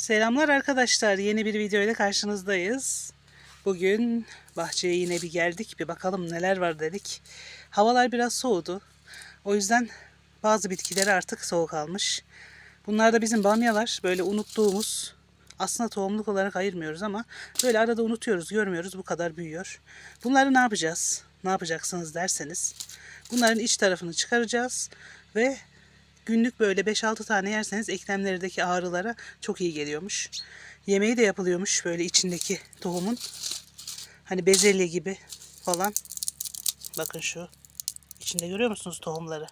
Selamlar arkadaşlar. Yeni bir video ile karşınızdayız. Bugün bahçeye yine bir geldik. Bir bakalım neler var dedik. Havalar biraz soğudu. O yüzden bazı bitkileri artık soğuk almış. Bunlar da bizim bamyalar. Böyle unuttuğumuz aslında tohumluk olarak ayırmıyoruz ama böyle arada unutuyoruz, görmüyoruz. Bu kadar büyüyor. Bunları ne yapacağız? Ne yapacaksınız derseniz. Bunların iç tarafını çıkaracağız ve Günlük böyle 5-6 tane yerseniz eklemlerdeki ağrılara çok iyi geliyormuş. Yemeği de yapılıyormuş böyle içindeki tohumun. Hani bezelye gibi falan. Bakın şu. İçinde görüyor musunuz tohumları?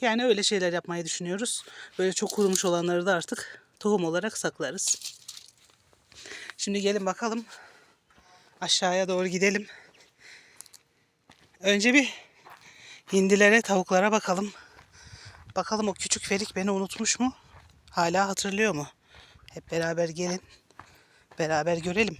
Yani öyle şeyler yapmayı düşünüyoruz. Böyle çok kurumuş olanları da artık tohum olarak saklarız. Şimdi gelin bakalım. Aşağıya doğru gidelim. Önce bir hindilere, tavuklara bakalım. Bakalım o küçük Ferik beni unutmuş mu? Hala hatırlıyor mu? Hep beraber gelin. Beraber görelim.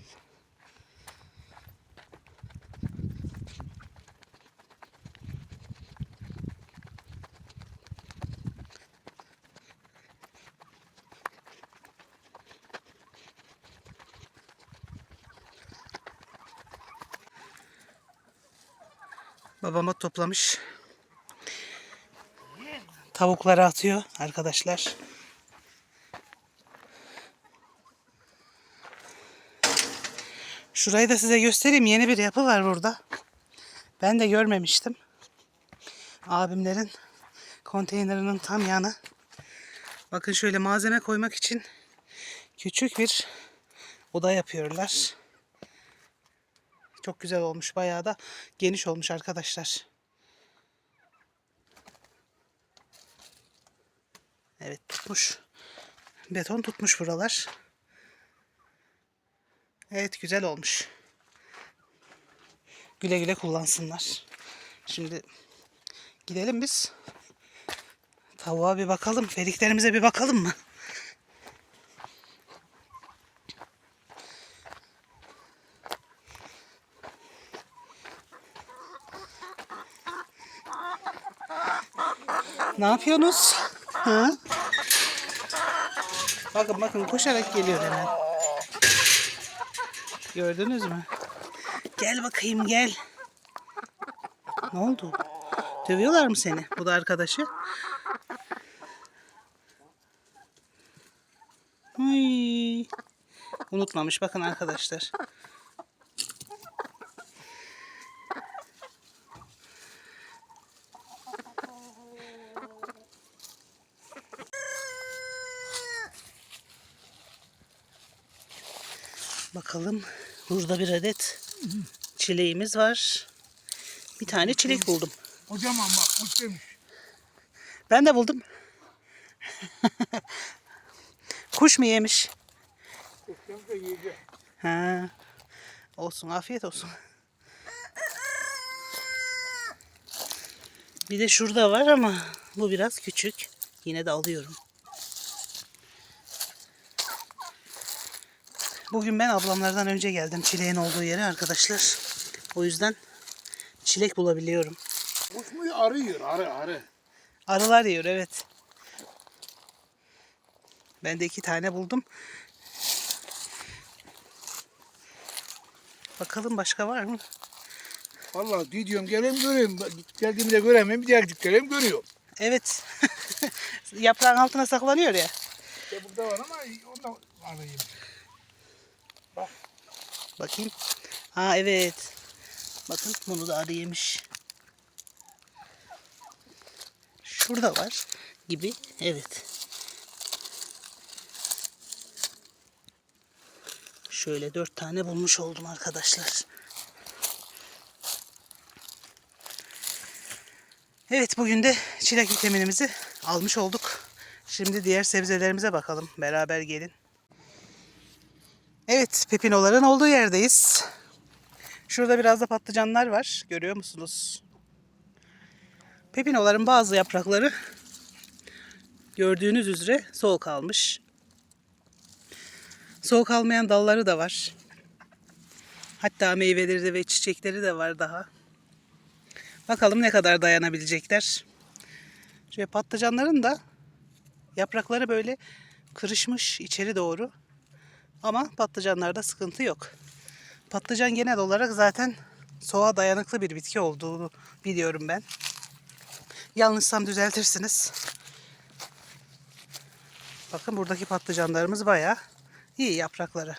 Babama toplamış. Tavukları atıyor arkadaşlar. Şurayı da size göstereyim. Yeni bir yapı var burada. Ben de görmemiştim. Abimlerin konteynerinin tam yanı. Bakın şöyle malzeme koymak için küçük bir oda yapıyorlar. Çok güzel olmuş. Bayağı da geniş olmuş arkadaşlar. Evet tutmuş. Beton tutmuş buralar. Evet güzel olmuş. Güle güle kullansınlar. Şimdi gidelim biz. Tavuğa bir bakalım. Feriklerimize bir bakalım mı? Ne yapıyorsunuz? Ha? Bakın bakın koşarak geliyor hemen. Gördünüz mü? Gel bakayım gel. Ne oldu? Dövüyorlar mı seni? Bu da arkadaşı. Ay. Unutmamış bakın arkadaşlar. Bakalım. Burada bir adet çileğimiz var. Bir tane çilek buldum. Kocaman bak kuş demiş. Ben de buldum. Kuş mu yemiş? Kuş demiş de yiyecek. Ha. Olsun, afiyet olsun. Bir de şurada var ama bu biraz küçük. Yine de alıyorum. Bugün ben ablamlardan önce geldim çileğin olduğu yere arkadaşlar. O yüzden çilek bulabiliyorum. Kuş mu arıyor arı arı. Arılar yiyor evet. Ben de iki tane buldum. Bakalım başka var mı? Vallahi gidiyorum geleyim göreyim. Geldiğimde göremem bir diğer geleyim görüyorum. Evet. Yaprağın altına saklanıyor ya. İşte burada var ama ondan arayayım. Bakayım. Ha evet. Bakın bunu da arı yemiş. Şurada var gibi. Evet. Şöyle dört tane bulmuş oldum arkadaşlar. Evet bugün de çilek vitaminimizi almış olduk. Şimdi diğer sebzelerimize bakalım. Beraber gelin. Evet, pepinoların olduğu yerdeyiz. Şurada biraz da patlıcanlar var. Görüyor musunuz? Pepinoların bazı yaprakları gördüğünüz üzere soğuk almış. Soğuk almayan dalları da var. Hatta meyveleri de ve çiçekleri de var daha. Bakalım ne kadar dayanabilecekler. Şöyle patlıcanların da yaprakları böyle kırışmış içeri doğru. Ama patlıcanlarda sıkıntı yok. Patlıcan genel olarak zaten soğuğa dayanıklı bir bitki olduğunu biliyorum ben. Yanlışsam düzeltirsiniz. Bakın buradaki patlıcanlarımız bayağı iyi yaprakları.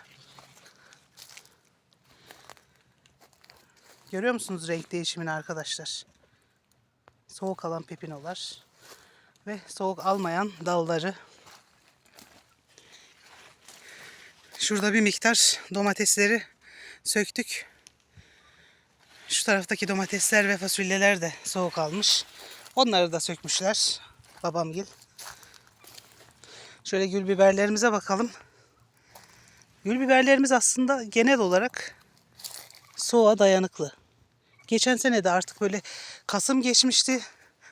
Görüyor musunuz renk değişimini arkadaşlar? Soğuk alan pepinolar ve soğuk almayan dalları. Şurada bir miktar domatesleri söktük. Şu taraftaki domatesler ve fasulyeler de soğuk almış. Onları da sökmüşler. Babamgil. Şöyle gül biberlerimize bakalım. Gül biberlerimiz aslında genel olarak soğuğa dayanıklı. Geçen sene de artık böyle Kasım geçmişti.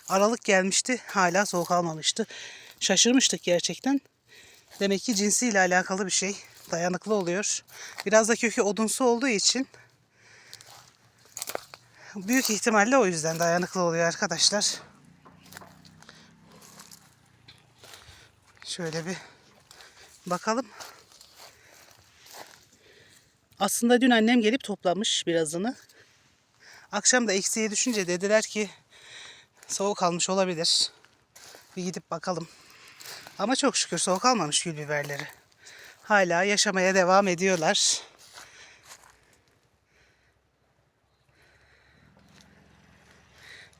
Aralık gelmişti. Hala soğuk almamıştı. Şaşırmıştık gerçekten. Demek ki cinsiyle alakalı bir şey. Dayanıklı oluyor. Biraz da kökü odunsu olduğu için büyük ihtimalle o yüzden dayanıklı oluyor arkadaşlar. Şöyle bir bakalım. Aslında dün annem gelip toplamış birazını. Akşam da eksiğe düşünce dediler ki soğuk almış olabilir. Bir gidip bakalım. Ama çok şükür soğuk almamış gül biberleri. Hala yaşamaya devam ediyorlar.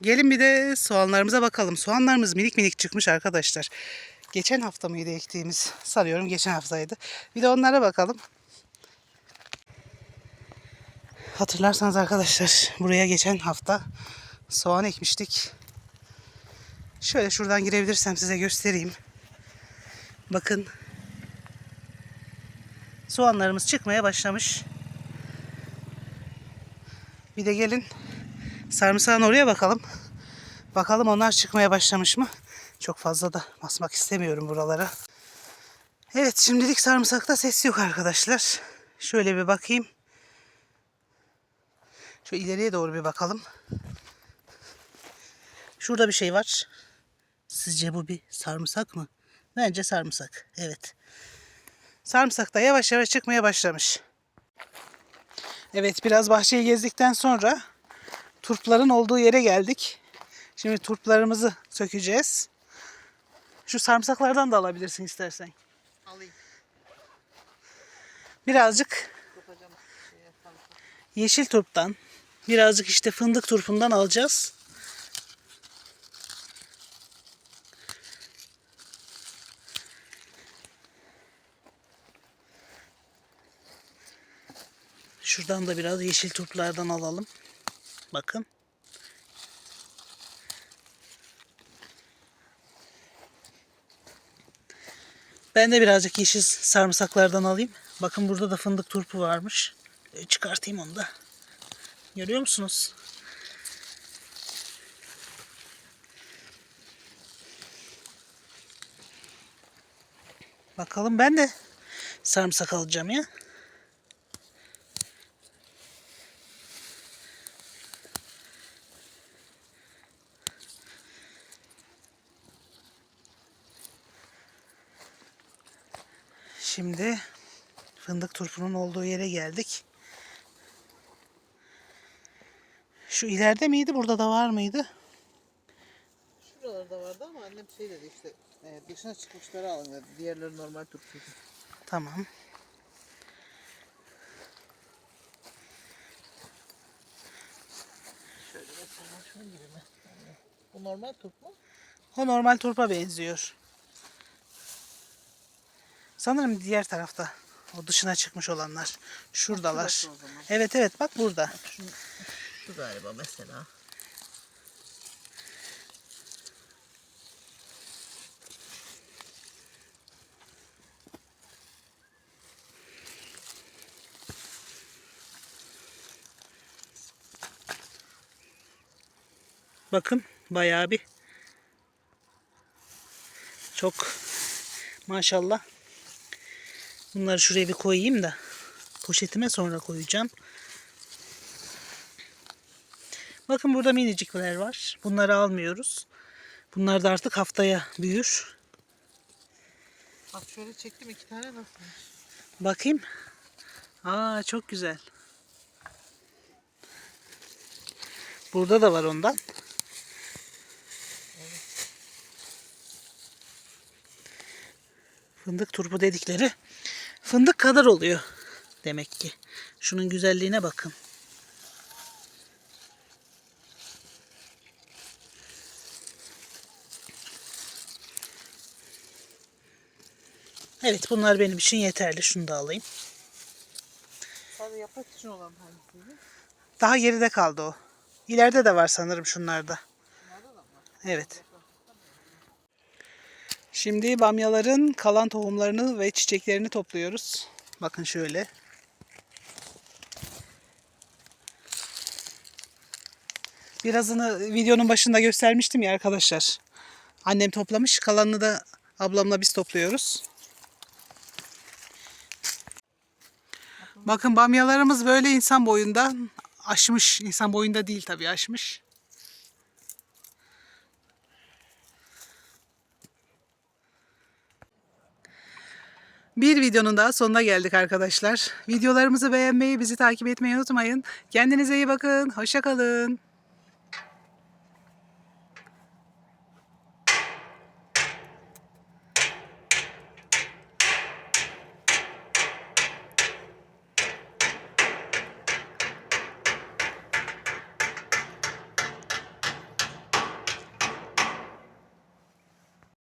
Gelin bir de soğanlarımıza bakalım. Soğanlarımız minik minik çıkmış arkadaşlar. Geçen hafta mıydı ektiğimiz? Sanıyorum geçen haftaydı. Bir de onlara bakalım. Hatırlarsanız arkadaşlar buraya geçen hafta soğan ekmiştik. Şöyle şuradan girebilirsem size göstereyim. Bakın. Soğanlarımız çıkmaya başlamış. Bir de gelin sarımsağın oraya bakalım. Bakalım onlar çıkmaya başlamış mı? Çok fazla da basmak istemiyorum buralara. Evet şimdilik sarımsakta ses yok arkadaşlar. Şöyle bir bakayım. Şu ileriye doğru bir bakalım. Şurada bir şey var. Sizce bu bir sarımsak mı? Bence sarımsak. Evet. Sarımsak da yavaş yavaş çıkmaya başlamış. Evet biraz bahçeyi gezdikten sonra turpların olduğu yere geldik. Şimdi turplarımızı sökeceğiz. Şu sarımsaklardan da alabilirsin istersen. Alayım. Birazcık. Şey yeşil turptan, birazcık işte fındık turpundan alacağız. Şuradan da biraz yeşil turplardan alalım. Bakın. Ben de birazcık yeşil sarımsaklardan alayım. Bakın burada da fındık turpu varmış. E, Çıkartayım onu da. Görüyor musunuz? Bakalım ben de sarımsak alacağım ya. Şimdi fındık turpunun olduğu yere geldik. Şu ileride miydi? Burada da var mıydı? Şuralarda vardı ama annem şey dedi işte e, dışına çıkmışları alın dedi. Diğerleri normal turşuydu. Tamam. Şöyle mesela şunun gibi mi? Bu normal turp mu? O normal turpa benziyor. Sanırım diğer tarafta. O dışına çıkmış olanlar. Şuradalar. Evet evet bak burada. Şu, şu galiba mesela. Bakın bayağı bir çok maşallah. Bunları şuraya bir koyayım da poşetime sonra koyacağım. Bakın burada minicikler var. Bunları almıyoruz. Bunlar da artık haftaya büyür. Bak şöyle çektim iki tane nasıl? Bakayım. Aa çok güzel. Burada da var ondan. Fındık turpu dedikleri fındık kadar oluyor demek ki. Şunun güzelliğine bakın. Evet bunlar benim için yeterli. Şunu da alayım. Sadece yaprak için olan hangisiydi? Daha geride kaldı o. İleride de var sanırım şunlarda. Evet. Şimdi bamyaların kalan tohumlarını ve çiçeklerini topluyoruz. Bakın şöyle. Birazını videonun başında göstermiştim ya arkadaşlar. Annem toplamış. Kalanını da ablamla biz topluyoruz. Bakın bamyalarımız böyle insan boyunda aşmış. İnsan boyunda değil tabii aşmış. Bir videonun daha sonuna geldik arkadaşlar. Videolarımızı beğenmeyi, bizi takip etmeyi unutmayın. Kendinize iyi bakın. Hoşça kalın.